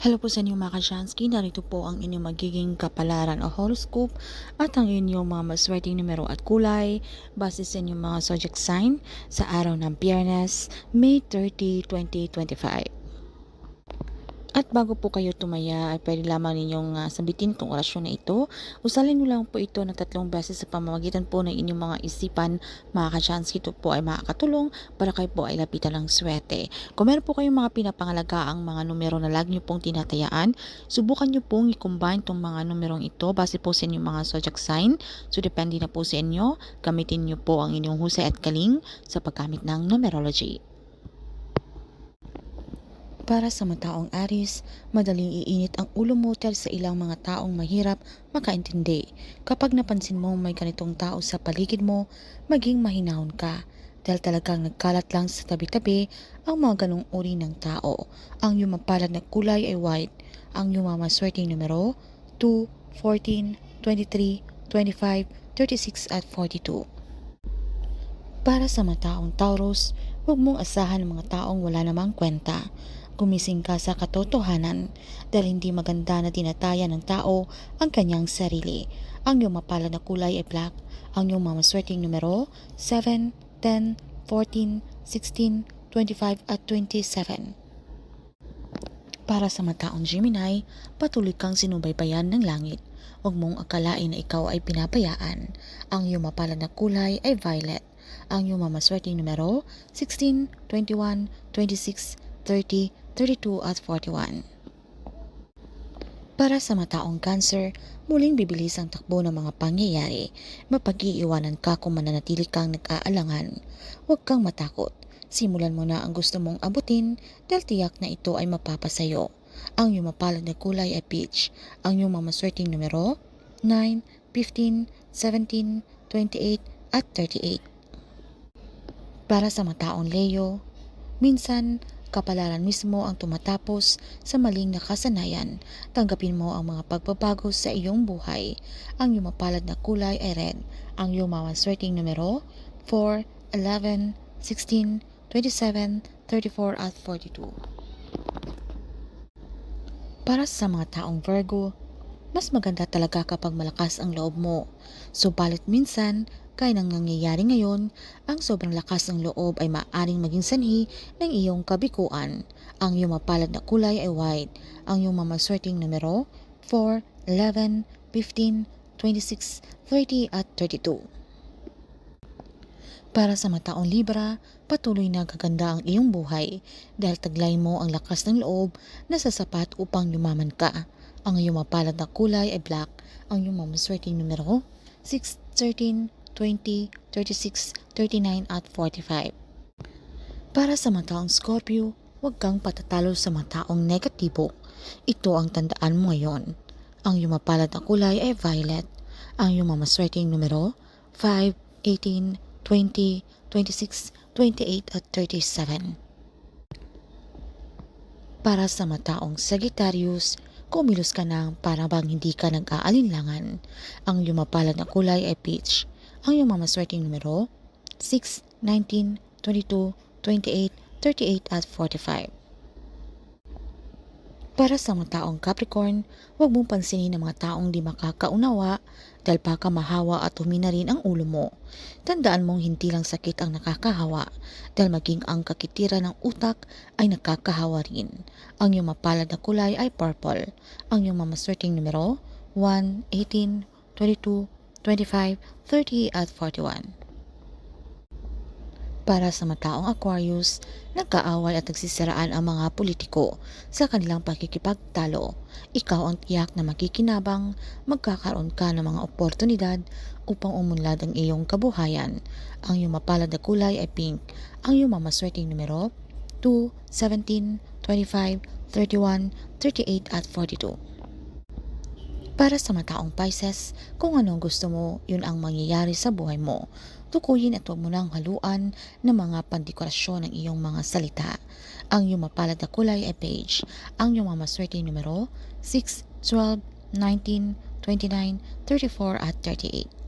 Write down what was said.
Hello po sa inyo mga kasyansky. Narito po ang inyong magiging kapalaran o horoscope at ang inyong mga maswerteng numero at kulay base sa inyong mga zodiac sign sa araw ng Biyernes, May 30, 2025. At bago po kayo tumaya ay pwede lamang ninyong uh, sabitin itong orasyon na ito. Usalin nyo lang po ito ng tatlong beses sa pamamagitan po ng inyong mga isipan. Mga ka-chance ito po ay makakatulong para kayo po ay lapitan ng swerte. Kung meron po kayong mga pinapangalagaan mga numero na lagi nyo pong tinatayaan, subukan nyo pong i-combine itong mga numerong ito base po sa inyong mga zodiac sign. So depende na po sa inyo. Gamitin nyo po ang inyong husay at galing sa paggamit ng numerology. Para sa mataong Aris, madaling iinit ang ulo mo dahil sa ilang mga taong mahirap makaintindi. Kapag napansin mo may ganitong tao sa paligid mo, maging mahinahon ka. Dahil talagang nagkalat lang sa tabi-tabi ang mga ganong uri ng tao. Ang yumapalad na kulay ay white. Ang yumamaswerteng numero 2, 14, 23, 25, 36 at 42. Para sa mataong Taurus, huwag mong asahan ng mga taong wala namang kwenta. Gumising ka sa katotohanan dahil hindi maganda na tinataya ng tao ang kanyang sarili. Ang iyong mapalad na kulay ay black. Ang iyong mamaswerteng numero 7, 10, 14, 16, 25 at 27. Para sa mataong Gemini, patuloy kang sinubaybayan ng langit. Huwag mong akalain na ikaw ay pinabayaan. Ang iyong mapalad na kulay ay violet. Ang iyong mamaswerteng numero 16, 21, 26, 30, 32 at 41. Para sa mataong cancer, muling bibilis ang takbo ng mga pangyayari. Mapag-iiwanan ka kung mananatili kang nag-aalangan. Huwag kang matakot. Simulan mo na ang gusto mong abutin dahil tiyak na ito ay mapapasayo. Ang iyong mapalad na kulay ay peach. Ang iyong mamaswerteng numero 9, 15, 17, 28 at 38. Para sa mataong Leo, minsan kapalaran mismo ang tumatapos sa maling nakasanayan. Tanggapin mo ang mga pagbabago sa iyong buhay. Ang iyong mapalad na kulay ay red. Ang iyong mamaswerteng numero 4, 11, 16, 27, 34 at 42. Para sa mga taong Virgo, mas maganda talaga kapag malakas ang loob mo. Subalit minsan, kaya nang nangyayari ngayon, ang sobrang lakas ng loob ay maaring maging sanhi ng iyong kabikuan. Ang iyong mapalad na kulay ay white. Ang iyong mamaswerteng numero 4, 11, 15, 26, 30 at 32. Para sa mataong Libra, patuloy na gaganda ang iyong buhay dahil taglay mo ang lakas ng loob na sasapat upang yumaman ka. Ang iyong mapalad na kulay ay black. Ang iyong mamaswerteng numero 6, 13, 20, 36, 39 at 45. Para sa mataong Scorpio, huwag kang patatalo sa mataong negatibo. Ito ang tandaan mo ngayon. Ang iyong mapalad na kulay ay violet. Ang iyong mamaswerteng numero 5, 18, 20, 26, 28 at 37. Para sa mataong Sagittarius, kumilos ka na para bang hindi ka nag-aalinlangan. Ang iyong mapalad na kulay ay peach. Ang iyong mamaswerteng numero 6, 19, 22, 28, 38 at 45. Para sa mga taong Capricorn, huwag mong pansinin ang mga taong di makakaunawa dahil baka mahawa at humina rin ang ulo mo. Tandaan mong hindi lang sakit ang nakakahawa dahil maging ang kakitira ng utak ay nakakahawa rin. Ang iyong mapalad na kulay ay purple. Ang iyong mamaswerteng numero 1, 18, 22, 25, 30 at 41. Para sa mataong Aquarius, nagkaawal at nagsisiraan ang mga politiko sa kanilang pakikipagtalo. Ikaw ang tiyak na makikinabang, magkakaroon ka ng mga oportunidad upang umunlad ang iyong kabuhayan. Ang iyong mapalad na kulay ay pink. Ang iyong mamaswerteng numero 2, 17, 25, 31, 38 at 42. Para sa mataong Pisces, kung ano ang gusto mo, yun ang mangyayari sa buhay mo. Tukuyin at huwag mo nang haluan ng mga pandekorasyon ng iyong mga salita. Ang iyong mapalad na kulay ay beige. Ang iyong mamaswerte numero 6, 12, 19, 29, 34 at 38.